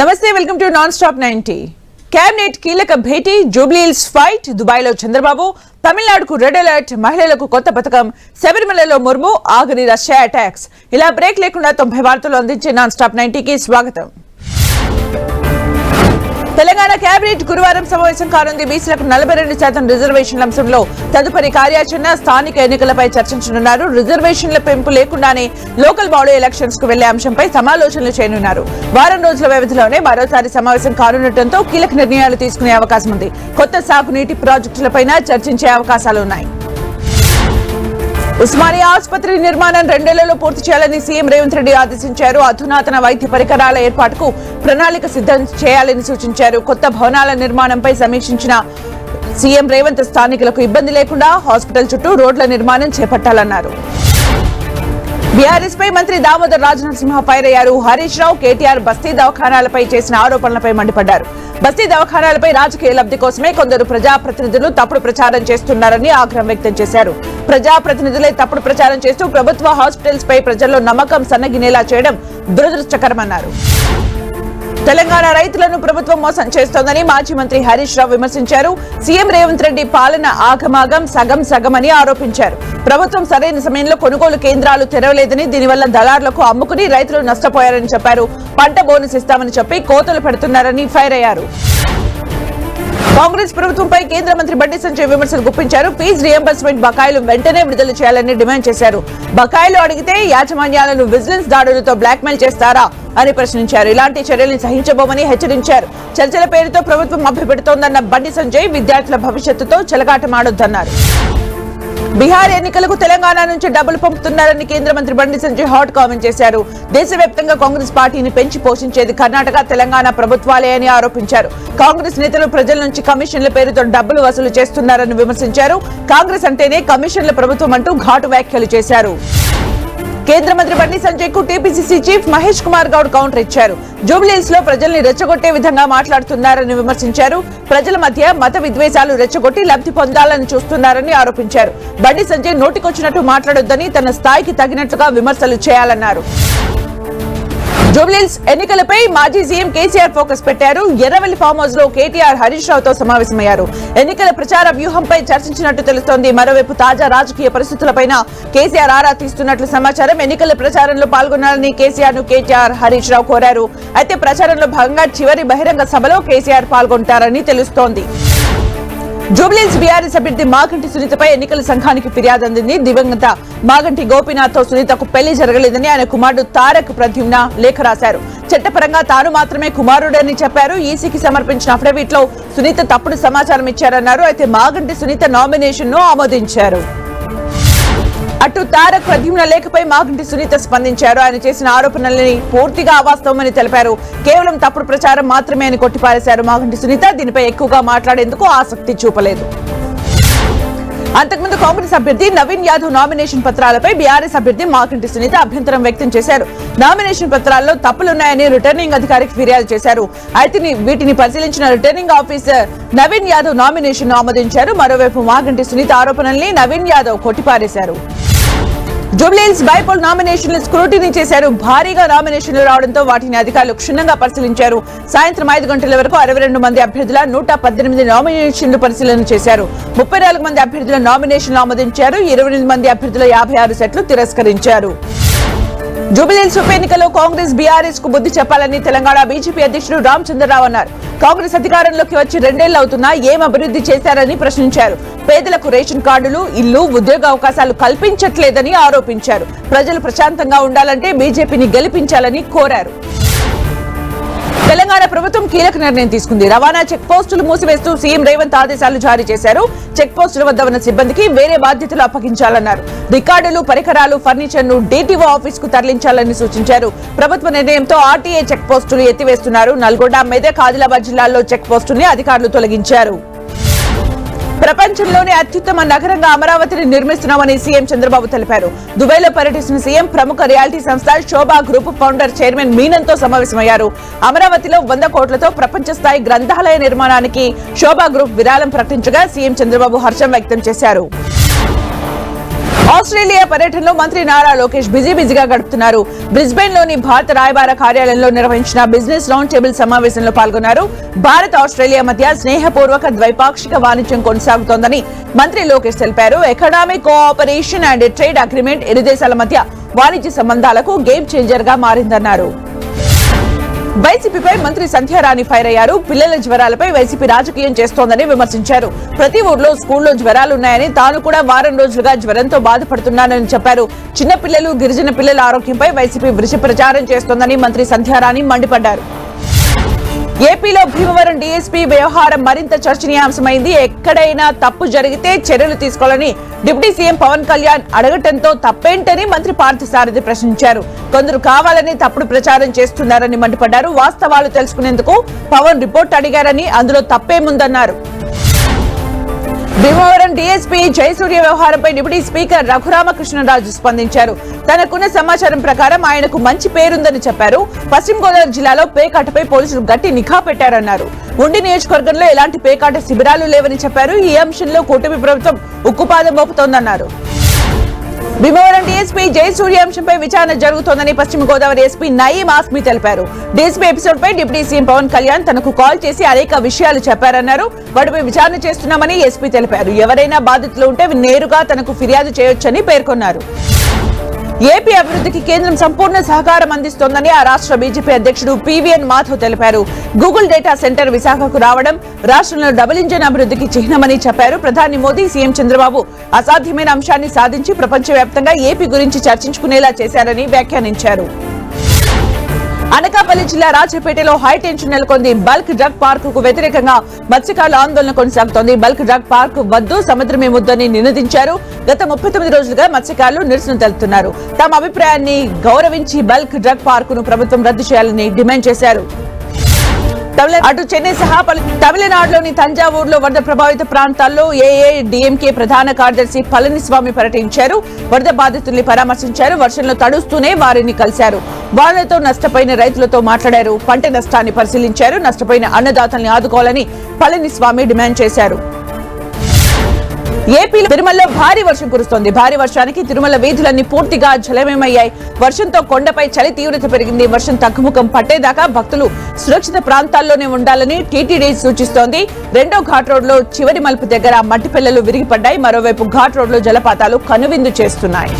నమస్తే welcome to non stop ninety. Cabinet కీలక భేటీ జూబ్లీహిల్స్ ఫైట్ దుబాయ్లో చంద్రబాబు తమిళనాడుకు రెడ్ అలర్ట్ మహిళలకు కొత్త పథకం శబరిమలలో ముర్ము ఆగని రష్యా అటాక్స్. ఇలా బ్రేక్ లేకుండా తొంభై వార్తలు అందించే నాన్ స్టాప్ నైన్టీకి స్వాగతం. తెలంగాణ కేబినెట్ గురువారం సమావేశం కానుంది. బీసీలకు నలభై రెండు శాతం రిజర్వేషన్ల అంశంలో తదుపరి కార్యాచరణ స్థానిక ఎన్నికలపై చర్చించనున్నారు. రిజర్వేషన్ల పెంపు లేకుండానే లోకల్ బాడీ ఎలక్షన్స్కు వెళ్ళే అంశంపై సమాలోచనలు చేయనున్నారు. వారం రోజుల వ్యవధిలోనే మరోసారి సమావేశం కానుండటంతో కీలక నిర్ణయాలు తీసుకునే అవకాశం ఉంది. కొత్త సాగునీటి ప్రాజెక్టులపైన చర్చించే అవకాశాలున్నాయి ఉస్మానియా ఆసుపత్రి నిర్మాణం రెండేళ్ళలో పూర్తి చేయాలని సీఎం రేవంత్ రెడ్డి ఆదేశించారు. అధునాతన వైద్య పరికరాల ఏర్పాటుకు ప్రణాళిక సిద్ధం చేయాలని సూచించారు. కొత్త భవనాల నిర్మాణంపై సమీక్షించిన సీఎం రేవంత్ స్థానికులకు ఇబ్బంది లేకుండా హాస్పిటల్ చుట్టూ రోడ్ల నిర్మాణం చేపట్టాలన్నారు. బీఆర్ఎస్ పై మంత్రి దామోదర్ రాజనరసింహ ఫైర్ అయ్యారు. హరీష్ రావు కేటీఆర్ బస్తీ దవాఖానాలపై చేసిన ఆరోపణలపై మండిపడ్డారు. బస్తీ దవాఖానాలపై రాజకీయ లబ్ధి కోసమే కొందరు ప్రజాప్రతినిధులు తప్పుడు ప్రచారం చేస్తున్నారని ఆగ్రహం వ్యక్తం చేశారు. ప్రజాప్రతినిధులే తప్పుడు ప్రచారం చేస్తూ ప్రభుత్వ హాస్పిటల్స్ పై ప్రజల్లో నమ్మకం సన్నగినేలా చేయడం దురదృష్టకరమన్నారు. తెలంగాణ రైతులను ప్రభుత్వం మోసం చేస్తోందని మాజీ మంత్రి హరీష్ రావు విమర్శించారు. సీఎం రేవంత్ రెడ్డి పాలన ఆగమాగం సగం సగమని ఆరోపించారు. ప్రభుత్వం సరైన సమయంలో కొనుగోలు కేంద్రాలు తెరవలేదని దీనివల్ల దళారులకు అమ్ముకుని రైతులు నష్టపోయారని చెప్పారు. పంట బోనస్ ఇస్తామని చెప్పి కోతలు పెడుతున్నారని ఫైర్ అయ్యారు. కాంగ్రెస్ ప్రభుత్వంపై కేంద్ర మంత్రి బండి సంజయ్ విమర్శలు గుప్పించారు. ఫీజు రియంబర్స్మెంట్ బకాయిలు వెంటనే విడుదల చేయాలని డిమాండ్ చేశారు. బకాయిలు అడిగితే యాజమాన్యాలను విజిలెన్స్ దాడులతో బ్లాక్మెయిల్ చేస్తారా అని ప్రశ్నించారు. ఇలాంటి చర్యలను సహించబోమని హెచ్చరించారు. చర్చల పేరుతో ప్రభుత్వం మభ్యపెడుతోందన్న బండి సంజయ్ విద్యార్థుల భవిష్యత్తుతో చెలగాటమాడొద్దన్నారు. బీహార్ ఎన్నికలకు తెలంగాణ నుంచి డబ్బులు పంపుతున్నారని కేంద్ర మంత్రి బండి సంజయ్ హాట్ కామెంట్ చేశారు. దేశవ్యాప్తంగా కాంగ్రెస్ పార్టీని పెంచి పోషించేది కర్ణాటక తెలంగాణ ప్రభుత్వాలే అని ఆరోపించారు. కాంగ్రెస్ నేతలు ప్రజల నుంచి కమిషన్ల పేరుతో డబ్బులు వసూలు చేస్తున్నారని విమర్శించారు. కాంగ్రెస్ అంటేనే కమిషన్ల ప్రభుత్వం అంటూ ఘాటు వ్యాఖ్యలు చేశారు. కేంద్ర మంత్రి Bandi సంజయ్కు TPCC chief Mahesh Kumar Goud counter ఇచ్చారు. జూబ్లీస్లో ప్రజల్ని రెచ్చగొట్టే విధంగా మాట్లాడుతున్నారని విమర్శించారు. ప్రజల మధ్య మత విద్వేషాలు రెచ్చగొట్టి లబ్ధి పొందాలని చూస్తున్నారని ఆరోపించారు. బండి సంజయ్ నోటికొచ్చినట్టు మాట్లాడొద్దని తన స్థాయికి తగినట్లుగా విమర్శలు చేయాలన్నారు. జూబ్లీస్ ఎన్నికలపై మాజీ సీఎం కేసీఆర్ ఫోకస్ పెట్టారు. ఎర్రవెల్లి ఫామ్ హౌస్లో కేటీఆర్ హరీష్ రావుతో సమావేశమయ్యారు. ఎన్నికల ప్రచార వ్యూహంపై చర్చించినట్టు తెలుస్తోంది. మరోవైపు తాజా రాజకీయ పరిస్థితులపైన కేసీఆర్ ఆరా తీస్తున్నట్లు సమాచారం. ఎన్నికల ప్రచారంలో పాల్గొనాలని కేసీఆర్ను కేటీఆర్ హరీష్ రావు కోరారు. అయితే ప్రచారంలో భాగంగా చివరి బహిరంగ సభలో కేసీఆర్ పాల్గొంటారని తెలుస్తోంది. జూబ్లీస్ బీఆర్ఎస్ అభ్యర్థి మాగంటి సునీతపై ఎన్నికల సంఘానికి ఫిర్యాదు అందింది. దివంగత మాగంటి గోపీనాథ్తో సునీతకు పెళ్ళి జరగలేదని ఆయన కుమారుడు తారక్ ప్రద్యుమ్న లేఖ రాశారు. చట్టపరంగా తాను మాత్రమే కుమారుడని చెప్పారు. ఈసీకి సమర్పించిన అఫిడవిట్లో సునీత తప్పుడు సమాచారం ఇచ్చారన్నారు. అయితే మాగంటి సునీత నామినేషన్ను ఆమోదించారు. అటు తారక్ ప్రద్యుమ్న లేఖపై మాగంటి సునీత స్పందించారు. ఆయన చేసిన ఆరోపణలని పూర్తిగా అవాస్తవమని తెలిపారు. కేవలం తప్పుడు ప్రచారం మాత్రమే అని కొట్టిపారేశారు మాగంటి సునీత. దీనిపై ఎక్కువగా మాట్లాడేందుకు ఆసక్తి చూపలేదు. అంతకుముందు కాంగ్రెస్ అభ్యర్థి నవీన్ యాదవ్ నామినేషన్ పత్రాలపై బీఆర్ఎస్ అభ్యర్థి మాకింటి సునీత అభ్యంతరం వ్యక్తం చేశారు. నామినేషన్ పత్రాల్లో తప్పులున్నాయని రిటర్నింగ్ అధికారికి ఫిర్యాదు చేశారు. అయితే వీటిని పరిశీలించిన returning officer Naveen Yadav nomination ఆమోదించారు. మరోవైపు మాగంటి సునీత ఆరోపణల్ని నవీన్ యాదవ్ కొట్టిపారేశారు. జూబ్లీహిల్స్ బైపోల్ నామినేషన్లు స్క్రూటినీ చేశారు. భారీగా నామినేషన్లు రావడంతో వాటిని అధికారులు క్షుణ్ణంగా పరిశీలించారు. సాయంత్రం ఐదు గంటల వరకు అరవై రెండు మంది అభ్యర్థుల నూట పద్దెనిమిది నామినేషన్లు పరిశీలన చేశారు. ముప్పై నాలుగు మంది అభ్యర్థుల నామినేషన్లు ఆమోదించారు. ఇరవై ఎనిమిది మంది అభ్యర్థుల యాభై ఆరు సెట్లు తిరస్కరించారు. జూబిలీల్స్ ఉప ఎన్నికలో కాంగ్రెస్ బీఆర్ఎస్కు బుద్ధి చెప్పాలని తెలంగాణ బీజేపీ అధ్యక్షుడు రామచంద్రరావు అన్నారు. కాంగ్రెస్ అధికారంలోకి వచ్చి రెండేళ్ళు అవుతున్నా ఏం అభివృద్ధి చేశారని ప్రశ్నించారు. పేదలకు రేషన్ కార్డులు ఇల్లు ఉద్యోగ అవకాశాలు కల్పించట్లేదని ఆరోపించారు. ప్రజలు ప్రశాంతంగా ఉండాలంటే బీజేపీని గెలిపించాలని కోరారు. తెలంగాణ ప్రభుత్వం కీలక నిర్ణయం తీసుకుంది. రవాణా చెక్ పోస్టులు మూసివేస్తూ సీఎం రేవంత్ ఆదేశాలు జారీ చేశారు. చెక్ పోస్టుల వద్ద ఉన్న సిబ్బందికి వేరే బాధ్యతలు అప్పగించాలన్నారు. రికార్డులు పరికరాలు ఫర్నిచర్ను డీటీఓ ఆఫీస్కు తరలించాలని సూచించారు. ప్రభుత్వ నిర్ణయంతో ఆర్టీఏ చెక్ పోస్టులు ఎత్తివేస్తున్నారు. నల్గొండ మెదక్ ఆదిలాబాద్ జిల్లాల్లో చెక్ పోస్టుల్ని అధికారులు తొలగించారు. ప్రపంచంలోనే అత్యుత్తమ నగరంగా అమరావతిని నిర్మిస్తున్నామని సీఎం చంద్రబాబు తెలిపారు. దుబాయ్లో పర్యటిస్తున్న సీఎం ప్రముఖ రియాలిటీ సంస్థ శోభా గ్రూప్ ఫౌండర్ చైర్మన్ మీనన్తో సమావేశమయ్యారు. అమరావతిలో వంద కోట్లతో ప్రపంచ స్థాయి గ్రంథాలయ నిర్మాణానికి శోభా గ్రూప్ విరాళం ప్రకటించగా సీఎం చంద్రబాబు హర్షం వ్యక్తం చేశారు. ఆస్ట్రేలియా పర్యటనలో మంత్రి నారా లోకేష్ బిజీ బిజీగా గడుపుతున్నారు. బ్రిస్బెన్లోని భారత రాయబార కార్యాలయంలో నిర్వహించిన బిజినెస్ రౌండ్ టేబుల్ సమావేశంలో పాల్గొన్నారు. భారత్ ఆస్ట్రేలియా మధ్య స్నేహపూర్వక ద్వైపాక్షిక వాణిజ్యం కొనసాగుతోందని మంత్రి లోకేష్ తెలిపారు. Economic cooperation and trade agreement ఇరు దేశాల మధ్య వాణిజ్య సంబంధాలకు గేమ్ చేంజర్గా మారిందన్నారు. వైసీపీపై మంత్రి సంధ్యారాణి ఫైర్ అయ్యారు. పిల్లల జ్వరాలపై వైసీపీ రాజకీయం చేస్తోందని విమర్శించారు. ప్రతి ఊర్లో స్కూల్లో జ్వరాలున్నాయని తాను కూడా వారం రోజులుగా జ్వరంతో బాధపడుతున్నానని చెప్పారు. చిన్న పిల్లలు గిరిజన పిల్లల ఆరోగ్యంపై వైసీపీ వృషి ప్రచారం చేస్తోందని మంత్రి సంధ్యారాణి మండిపడ్డారు. ఏపీలో భీమవరం డీఎస్పీ వ్యవహారం మరింత చర్చనీయాంశమైంది. ఎక్కడైనా తప్పు జరిగితే చర్యలు తీసుకోవాలని డిప్యూటీ సీఎం పవన్ కళ్యాణ్ అడగటంతో తప్పేంటని మంత్రి పార్థసారథి ప్రశ్నించారు. కొందరు కావాలని తప్పుడు ప్రచారం చేస్తున్నారని మండిపడ్డారు. వాస్తవాలు తెలుసుకునేందుకు పవన్ రిపోర్ట్ అడిగారని అందులో తప్పేముందన్నారు. భీమవరం డీఎస్పీ జయసూర్య వ్యవహారంపై డిప్యూటీ స్పీకర్ రఘురామకృష్ణరాజు స్పందించారు. తనకున్న సమాచారం ప్రకారం ఆయనకు మంచి పేరుందని చెప్పారు. పశ్చిమ గోదావరి జిల్లాలో పేకాటపై పోలీసులు గట్టి నిఘా పెట్టారన్నారు. ఉండి నియోజకవర్గంలో ఎలాంటి పేకాట శిబిరాలు లేవని చెప్పారు. ఈ అంశంలో కూటమి ప్రభుత్వం ఉక్కుపాదం మోపుతోందన్నారు. భీమవరం డీఎస్పీ జయసూర్య అంశంపై విచారణ జరుగుతోందని పశ్చిమ గోదావరి ఎస్పీ నయీం ఆస్మి తెలిపారు. డీఎస్పీ ఎపిసోడ్ పై డిప్యూటీ సీఎం పవన్ కళ్యాణ్ తనకు కాల్ చేసి అనేక విషయాలు చెప్పారన్నారు. వాటిపై విచారణ చేస్తున్నామని ఎస్పీ తెలిపారు. ఎవరైనా బాధితులు ఉంటే నేరుగా తనకు ఫిర్యాదు చేయొచ్చని పేర్కొన్నారు. ఏపీ అభివృద్ధికి కేంద్రం సంపూర్ణ సహకారం అందిస్తోందని ఆ రాష్ట్ర బీజేపీ అధ్యక్షుడు పీవీఎన్ మాధవ్ తెలిపారు. గూగుల్ డేటా సెంటర్ విశాఖకు రావడం రాష్ట్రంలో డబుల్ ఇంజన్ అభివృద్ధికి చిహ్నమని చెప్పారు. ప్రధాని మోదీ సీఎం చంద్రబాబు అసాధ్యమైన అంశాన్ని సాధించి ప్రపంచవ్యాప్తంగా ఏపీ గురించి చర్చించుకునేలా చేశారని వ్యాఖ్యానించారు. అనకాపల్లి జిల్లా రాజపేటలో హై టెన్షన్ నెలకొంది. బల్క్ డ్రగ్ పార్క్కు వ్యతిరేకంగా మత్స్యకారుల ఆందోళన కొనసాగుతోంది. బల్క్ డ్రగ్ పార్క్ వద్దు సముద్రమే ముద్దని నినదించారు. గత ముప్పై తొమ్మిది రోజులుగా మత్స్యకారులు నిరసన తెలుపుతున్నారు. తమ అభిప్రాయాన్ని గౌరవించి బల్క్ డ్రగ్ పార్క్ను ప్రభుత్వం రద్దు చేయాలని డిమాండ్ చేశారు. అటు చెన్నై సహా పలు తమిళనాడులోని తంజావూరులో వరద ప్రభావిత ప్రాంతాల్లో ఏఏ డిఎంకే ప్రధాన కార్యదర్శి పళనిస్వామి పర్యటించారు. వరద బాధితుల్ని పరామర్శించారు. వర్షంలో తడుస్తూనే వారిని కలిశారు. వాళ్ళతో నష్టపోయిన రైతులతో మాట్లాడారు. పంట నష్టాన్ని పరిశీలించారు. నష్టపోయిన అన్నదాతల్ని ఆదుకోవాలని పళనిస్వామి డిమాండ్ చేశారు. ఏపీలో తిరుమలలో భారీ వర్షం కురుస్తోంది. భారీ వర్షానికి తిరుమల వీధులన్నీ పూర్తిగా జలమయమయ్యాయి. వర్షంతో కొండపై చలి తీవ్రత పెరిగింది. వర్షం తగ్గుముఖం పట్టేదాకా భక్తులు సురక్షిత ప్రాంతాల్లోనే ఉండాలని టీటీడీ సూచిస్తోంది. రెండో ఘాట్ రోడ్లో చివరి మలుపు దగ్గర మట్టి పిల్లలు విరిగిపడ్డాయి. మరోవైపు ఘాట్ రోడ్లో జలపాతాలు కనువిందు చేస్తున్నాయి.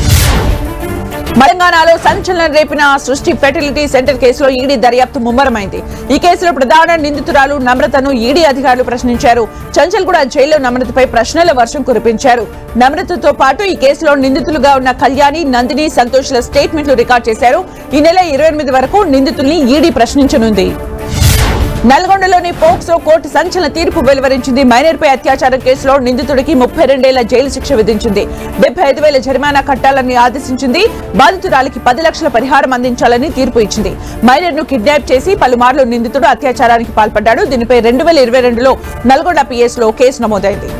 తెలంగాణలో సంచలనం రేపిన సృష్టి ఫెర్టిలిటీ సెంటర్ కేసులో ఈడీ దర్యాప్తు ముమ్మరమైంది. ఈ కేసులో ప్రధాన నిందితురాలు నమ్రతను ఈడీ అధికారులు ప్రశ్నించారు. చంచల్ కూడా జైల్లో నమ్రతపై ప్రశ్నల వర్షం కురిపించారు. నమ్రతతో పాటు ఈ కేసులో నిందితులుగా ఉన్న కళ్యాణి నందిని సంతోష్ల స్టేట్మెంట్లు రికార్డ్ చేశారు. ఈ నెల ఇరవై ఎనిమిది వరకు నిందితుల్ని ఈడీ ప్రశ్నించనుంది. నల్గొండలోని పోక్సో కోర్టు సంచలన తీర్పు వెలువరించింది. మైనర్పై అత్యాచారం కేసులో నిందితుడికి ముప్పై రెండేళ్ళ జైలు శిక్ష విధించింది. డెబ్బై ఐదు వేల జరిమానా కట్టాలని ఆదేశించింది. బాధితురాలికి పది లక్షల పరిహారం అందించాలని తీర్పు ఇచ్చింది. మైనర్ను కిడ్నాప్ చేసి పలుమార్లు నిందితుడు అత్యాచారానికి పాల్పడ్డాడు. దీనిపై రెండు వేల ఇరవై రెండులో నల్గొండ పిఎస్లో కేసు నమోదైంది.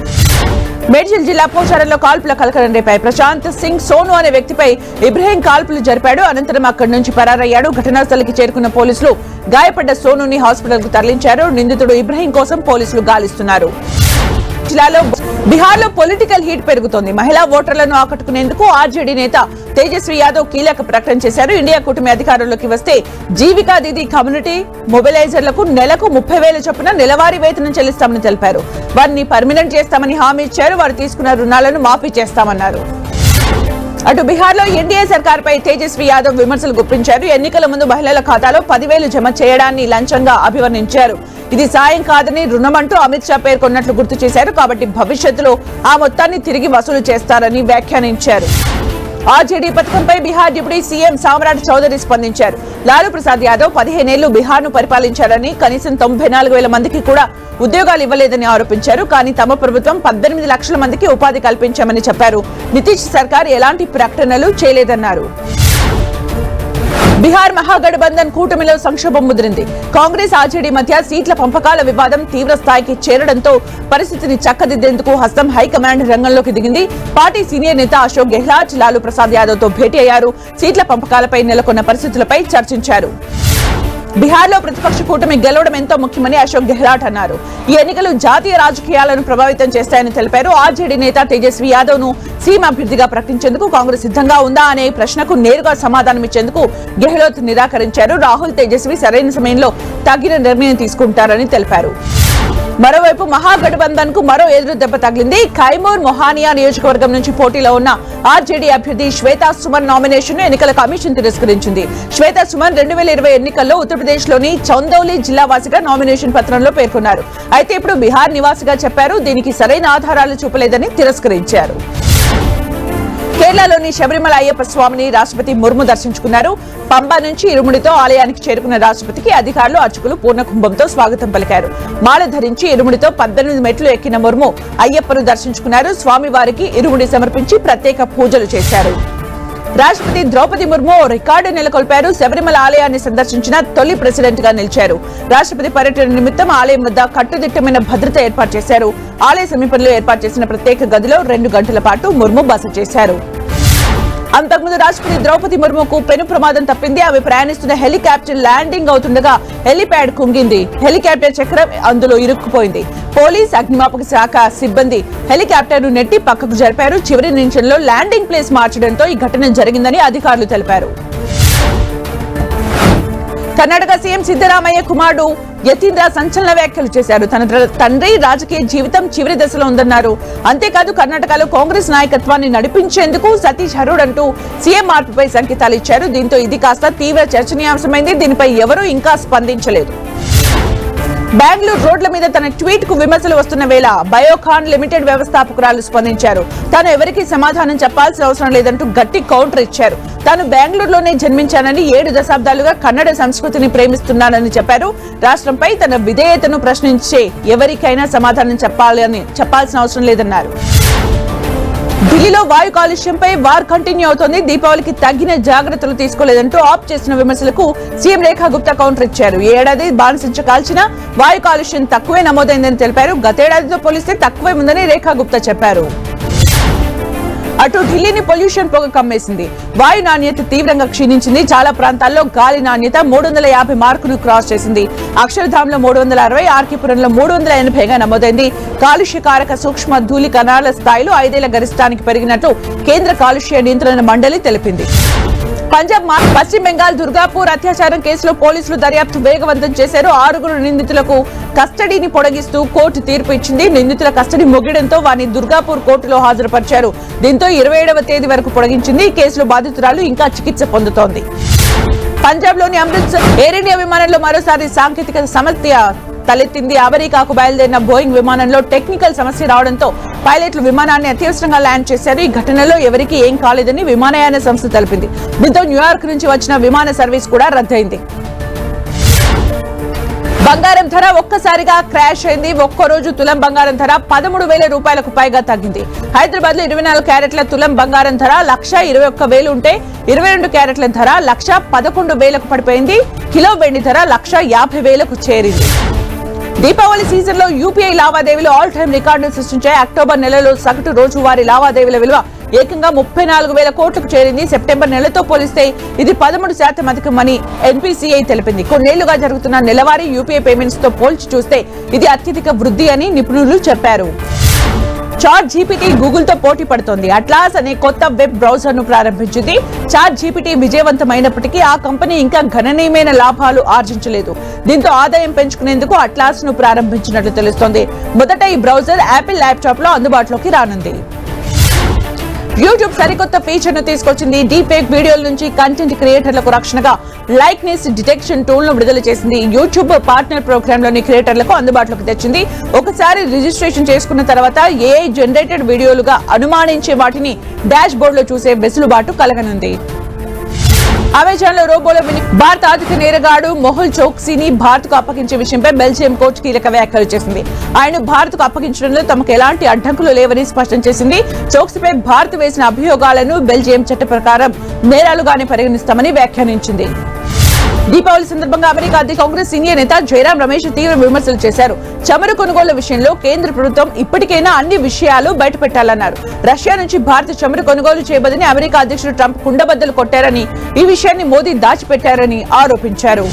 మేడ్చల్ జిల్లా పోచారంలో కాల్పుల కలకలం రేపాయి. ప్రశాంత్ సింగ్ సోను అనే వ్యక్తిపై ఇబ్రహీం కాల్పులు జరిపాడు. అనంతరం అక్కడి నుంచి పరారయ్యాడు. ఘటనా స్థలికి చేరుకున్న పోలీసులు గాయపడ్డ సోనుని హాస్పిటల్కు తరలించారు. నిందితుడు ఇబ్రహీం కోసం పోలీసులు గాలిస్తున్నారు. జిల్లాలో బీహార్లో పొలిటికల్ హీట్ పెరుగుతోంది. మహిళా ఓటర్లను ఆకట్టుకునేందుకు ఆర్జేడీ నేత తేజస్వి యాదవ్ కీలక ప్రకటన చేశారు. ఇండియా కూటమి అధికారంలోకి వస్తే జీవికా దీది కమ్యూనిటీ మొబిలైజర్లకు నెలకు ముప్పై వేల చొప్పున నెలవారీ వేతనం చెల్లిస్తామని తెలిపారు. వారిని పర్మినెంట్ చేస్తామని హామీ ఇచ్చారు. వారు తీసుకున్న రుణాలను మాఫీ చేస్తామన్నారు. అటు బీహార్లో ఎన్డీఏ సర్కార్పై తేజస్వి యాదవ్ విమర్శలు గుప్పించారు. ఎన్నికల ముందు మహిళల ఖాతాలో పదివేలు జమ చేయడాన్ని లంచంగా అభివర్ణించారు. ఇది సాయం కాదని రుణమంటూ అమిత్ షా పేర్కొన్నట్లు గుర్తు చేశారు. కాబట్టి భవిష్యత్తులో ఆ మొత్తాన్ని తిరిగి వసూలు చేస్తారని వ్యాఖ్యానించారు. ఆర్జేడీ పథకంపై బీహార్ డిప్యూటీ సీఎం సామ్రాట్ చౌదరి స్పందించారు. లాలూ ప్రసాద్ యాదవ్ పదిహేనేళ్ళు బీహార్ను పరిపాలించారని కనీసం తొంభై నాలుగు వేల మందికి కూడా ఉద్యోగాలు ఇవ్వలేదని ఆరోపించారు. కానీ తమ ప్రభుత్వం పద్దెనిమిది లక్షల మందికి ఉపాధి కల్పించామని చెప్పారు. నితీష్ సర్కార్ ఎలాంటి ప్రకటనలు చేయలేదన్నారు. బీహార్ మహాగఠబంధన్ కూటమిలో సంక్షోభం ముదిరింది. కాంగ్రెస్ ఆర్జేడీ మధ్య సీట్ల పంపకాల వివాదం తీవ్ర స్థాయికి చేరడంతో పరిస్థితిని చక్కదిద్దేందుకు హస్తం హైకమాండ్ రంగంలోకి దిగింది. పార్టీ సీనియర్ నేత అశోక్ గెహ్లాట్ లాలూ ప్రసాద్ యాదవ్తో భేటీ అయ్యారు. సీట్ల పంపకాలపై నెలకొన్న పరిస్థితులపై చర్చించారు. బీహార్లో ప్రతిపక్ష కూటమి గెలవడం ఎంతో ముఖ్యమని అశోక్ గెహ్లాట్ అన్నారు. ఈ ఎన్నికలు జాతీయ రాజకీయాలను ప్రభావితం చేస్తాయని తెలిపారు. ఆర్జేడీ నేత తేజస్వి యాదవ్ను సీఎం అభ్యర్థిగా ప్రకటించేందుకు కాంగ్రెస్ సిద్ధంగా ఉందా అనే ప్రశ్నకు నేరుగా సమాధానం ఇచ్చేందుకు గెహ్లోత్ నిరాకరించారు. రాహుల్ తేజస్వి సరైన సమయంలో తగిన నిర్ణయం తీసుకుంటారని తెలిపారు. మరోవైపు మహాగఠబంధన్కు మరో ఎదురు దెబ్బ తగిలింది ఖైమూర్ మొహానియా నియోజకవర్గం నుంచి పోటీలో ఉన్న ఆర్జేడీ అభ్యర్థి శ్వేతా సుమన్ నామినేషన్ ఎన్నికల కమిషన్ తిరస్కరించింది. శ్వేతా సుమన్ రెండు వేల ఇరవై ఎన్నికల్లో ఉత్తరప్రదేశ్లోని చౌందౌలి జిల్లా వాసిగా నామినేషన్ పత్రంలో పేర్కొన్నారు. అయితే ఇప్పుడు బీహార్ నివాసిగా చెప్పారు. దీనికి సరైన ఆధారాలు చూపలేదని తిరస్కరించారు. కేరళలోని శబరిమల అయ్యప్ప స్వామిని రాష్ట్రపతి ముర్ము దర్శించుకున్నారు. పంబ నుంచి ఇరుముడితో ఆలయానికి చేరుకున్న రాష్ట్రపతికి అధికారులు అర్చకులు పూర్ణ కుంభంతో స్వాగతం పలికారు. మాల ధరించి ఇరుముడితో పద్దెనిమిది మెట్లు ఎక్కిన ముర్ము అయ్యప్పను దర్శించుకున్నారు. స్వామివారికి ఇరుముడి సమర్పించి ప్రత్యేక పూజలు చేశారు. రాష్ట్రపతి ద్రౌపది ముర్ము ఓ రికార్డు నెలకొల్పారు. శబరిమల ఆలయాన్ని సందర్శించిన తొలి ప్రెసిడెంట్గా నిలిచారు. రాష్ట్రపతి పర్యటన నిమిత్తం ఆలయం వద్ద కట్టుదిట్టమైన భద్రత ఏర్పాటు చేశారు. ఆలయ సమీపంలో ఏర్పాటు చేసిన ప్రత్యేక గదిలో రెండు గంటల పాటు ముర్ము బస చేశారు. అంతకుముందు రాష్ట్రపతి ద్రౌపది ముర్ముకు పెను ప్రమాదం తప్పింది. ఆమె ప్రయాణిస్తున్న హెలికాప్టర్ ల్యాండింగ్ అవుతుండగా హెలిప్యాడ్ కుంగింది. హెలికాప్టర్ చక్రం అందులో ఇరుక్కుపోయింది. పోలీస్ అగ్నిమాపక శాఖ సిబ్బంది హెలికాప్టర్ను నెట్టి పక్కకు జరిపారు. చివరి నిమిషంలో ల్యాండింగ్ ప్లేస్ మార్చడంతో ఈ ఘటన జరిగిందని అధికారులు తెలిపారు. కర్ణాటక సీఎం సిద్దరామయ్య కుమారుడు యతీంద్ర సంచలన వ్యాఖ్యలు చేశారు. తన తండ్రి రాజకీయ జీవితం చివరి దశలో ఉందన్నారు. అంతేకాదు కర్ణాటకలో కాంగ్రెస్ నాయకత్వాన్ని నడిపించేందుకు సతీష్ హరుడ్ అంటూ సీఎం మార్పుపై సంకేతాలు ఇచ్చారు. దీంతో ఇది కాస్త తీవ్ర చర్చనీయాంశమైంది. దీనిపై ఎవరూ ఇంకా స్పందించలేదు. బెంగళూరు రోడ్ల మీద తన ట్వీట్కు విమర్శలు వస్తున్న వేళ బయోకాన్ లిమిటెడ్ వ్యవస్థాపకురాలు స్పందించారు. తాను ఎవరికీ సమాధానం చెప్పాల్సిన అవసరం లేదంటూ గట్టి కౌంటర్ ఇచ్చారు. తాను బెంగళూరులోనే జన్మించానని ఏడు దశాబ్దాలుగా కన్నడ సంస్కృతిని ప్రేమిస్తున్నానని చెప్పారు. రాష్ట్రంపై తన విధేయతను ప్రశ్నించే ఎవరికైనా సమాధానం చెప్పాలని చెప్పాల్సిన అవసరం లేదన్నారు. ఢిల్లీలో వాయు కాలుష్యంపై వార్ కంటిన్యూ అవుతోంది. దీపావళికి తగిన జాగ్రత్తలు తీసుకోలేదంటూ ఆప్ చేసిన విమర్శలకు సీఎం రేఖా గుప్తా కౌంటర్ ఇచ్చారు. ఈ ఏడాది బాణసించ కాల్చిన వాయు కాలుష్యం తక్కువే నమోదైందని తెలిపారు. గతేడాదితో పోలిస్తే తక్కువే ఉందని రేఖా గుప్తా చెప్పారు. అటు ఢిల్లీని పొల్యూషన్ పొగ కమ్మేసింది. వాయు నాణ్యత తీవ్రంగా క్షీణించింది. చాలా ప్రాంతాల్లో గాలి నాణ్యత మూడు వందల యాభై మార్కులు క్రాస్ చేసింది. అక్షరధాంలో మూడు వందల అరవై ఆర్కిపురంలో మూడు వందల ఎనభైగా నమోదైంది. కాలుష్యకారక సూక్ష్మ ధూళి కణాల స్థాయిలు ఐదేళ్ళ గరిష్టానికి పెరిగినట్టు కేంద్ర కాలుష్య నియంత్రణ మండలి తెలిపింది. పంజాబ్ పశ్చిమ బెంగాల్ దుర్గాపూర్ అత్యాచారం కేసులో పోలీసులు దర్యాప్తు వేగవంతం చేశారు. ఆరుగురు నిందితులకు కస్టడీని పొడిగిస్తూ కోర్టు తీర్పు ఇచ్చింది. నిందితుల కస్టడీ ముగియడంతో వారిని దుర్గాపూర్ కోర్టులో హాజరుపరిచారు. దీంతో ఇరవై ఏడవ తేదీ వరకు పొడిగించింది. ఈ కేసులో బాధితురాలు ఇంకా చికిత్స పొందుతోంది. పంజాబ్లోని అమృత్సర్ ఎయిర్ ఇండియా విమానంలో మరోసారి సాంకేతిక సమస్య తలెత్తింది. అమెరికాకు బయలుదేరిన బోయింగ్ విమానంలో టెక్నికల్ సమస్య రావడంతో పైలట్లు విమానాన్ని అత్యవసరంగా ల్యాండ్ చేశారు. ఈ ఘటనలో ఎవరికీ ఏం కాలేదని విమానయాన సంస్థ తెలిపింది. దీంతో న్యూయార్క్ నుంచి వచ్చిన విమాన సర్వీస్ కూడా రద్దయింది. బంగారం ధర ఒక్కసారిగా క్రాష్ అయింది. ఒక్కరోజు తులం బంగారం ధర పదమూడు వేల రూపాయలకు పైగా తగ్గింది. హైదరాబాద్లో ఇరవై నాలుగు క్యారెట్ల తులం బంగారం ధర లక్ష ఇరవై ఒక్క వేలు ఉంటే ఇరవై రెండు క్యారెట్ల ధర లక్ష పదకొండు వేలకు పడిపోయింది. కిలో వెండి ధర లక్ష యాభై వేలకు చేరింది. దీపావళి సీజన్లో యూపీఐ లావాదేవీలు ఆల్ టైమ్ రికార్డును సృష్టించాయి. అక్టోబర్ నెలలో సగటు రోజువారీ లావాదేవీల విలువ ఏకంగా ముప్పై నాలుగు వేల కోట్లకు చేరింది. సెప్టెంబర్ నెలతో పోలిస్తే ఇది పదమూడు శాతం అధికమని ఎన్పీసీఐ తెలిపింది. కొన్నేళ్ళుగా జరుగుతున్న నెలవారీ యూపీఐ పేమెంట్స్తో పోల్చి చూస్తే ఇది అత్యధిక వృద్ధి అని నిపుణులు చెప్పారు. చాట్ జీపీటీ గూగుల్తో పోటీ పడుతోంది. అట్లాస్ అనే కొత్త వెబ్ బ్రౌజర్ను ప్రారంభించింది. చాట్ జీపీటీ విజయవంతమైనప్పటికీ ఆ కంపెనీ ఇంకా గణనీయమైన లాభాలు ఆర్జించలేదు. దీంతో ఆదాయం పెంచుకునేందుకు అట్లాస్ను ప్రారంభించినట్లు తెలుస్తోంది. మొదట ఈ బ్రౌజర్ యాపిల్ ల్యాప్టాప్లో అందుబాటులోకి రానుంది. యూట్యూబ్ సరికొత్త ఫీచర్ను తీసుకొచ్చింది. డీపేక్ వీడియోల నుంచి కంటెంట్ క్రియేటర్లకు రక్షణగా లైక్నెస్ డిటెక్షన్ టూల్ను విడుదల చేసింది. యూట్యూబ్ పార్ట్నర్ ప్రోగ్రామ్లోని క్రియేటర్లకు అందుబాటులోకి తెచ్చింది. ఒకసారి రిజిస్ట్రేషన్ చేసుకున్న తర్వాత ఏఐ జనరేటెడ్ వీడియోలుగా అనుమానించే వాటిని డాష్ బోర్డ్లో చూసే వెసులుబాటు కలగనుంది. అమెజాన్లో రోబోలో భారత ఆర్థిక నేరగాడు మొహుల్ చోక్సీని భారత్కు అప్పగించే విషయంపై బెల్జియం కోర్టు కీలక వ్యాఖ్యలు చేసింది. ఆయన భారత్కు అప్పగించడంలో తమకు ఎలాంటి అడ్డంకులు లేవని స్పష్టం చేసింది. చోక్సీపై భారత్ వేసిన అభియోగాలను బెల్జియం చట్ట ప్రకారం నేరాలుగానే పరిగణిస్తామని వ్యాఖ్యానించింది. దీపావళి సందర్భంగా అమెరికా అధ్యక్ష కాంగ్రెస్ సీనియర్ నేత జయరాం రమేష్ తీవ్ర విమర్శలు చేశారు. చమురు కొనుగోళ్ళ విషయంలో కేంద్ర ప్రభుత్వం ఇప్పటికైనా అన్ని విషయాలు బయటపెట్టాలన్నారు. రష్యా నుంచి భారత్ చమురు కొనుగోలు చేయబదని అమెరికా అధ్యక్షుడు ట్రంప్ కుండబద్దలు కొట్టారని ఈ విషయాన్ని మోదీ దాచిపెట్టారని ఆరోపించారు.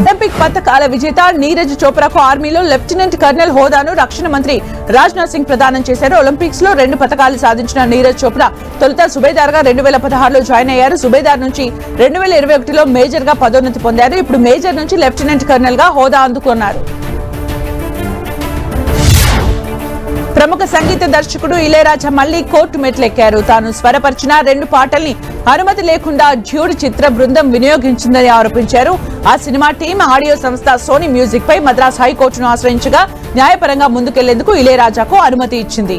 ఒలింపిక్ పథకాల విజేత నీరజ్ చోప్రాకు ఆర్మీలో లెఫ్టినెంట్ కర్నల్ హోదాను రక్షణ మంత్రి రాజ్నాథ్ సింగ్ ప్రదానం చేశారు. ఒలింపిక్స్లో రెండు పథకాలు సాధించిన నీరజ్ చోప్రా తొలుత సుబేదార్గా రెండు వేల పదహారులో జాయిన్ అయ్యారు. సుబేదార్ నుంచి రెండు వేల ఇరవై ఒకటిలో మేజర్గా పదోన్నతి పొందారు. ఇప్పుడు మేజర్ నుంచి లెఫ్టినెంట్ కర్నల్గా హోదా అందుకున్నారు. ప్రముఖ సంగీత దర్శకుడు ఇళయరాజా మళ్ళీ కోర్టు మెట్లెక్కారు. తాను స్వరపరిచిన రెండు పాటల్ని అనుమతి లేకుండా డ్యూడ్ చిత్ర బృందం వినియోగించిందని ఆరోపించారు. ఆ సినిమా టీం ఆడియో సంస్థ సోనీ మ్యూజిక్ పై మద్రాస్ హైకోర్టును ఆశ్రయించగా న్యాయపరంగా ముందుకెళ్ళేందుకు ఇళయరాజాకు అనుమతి ఇచ్చింది.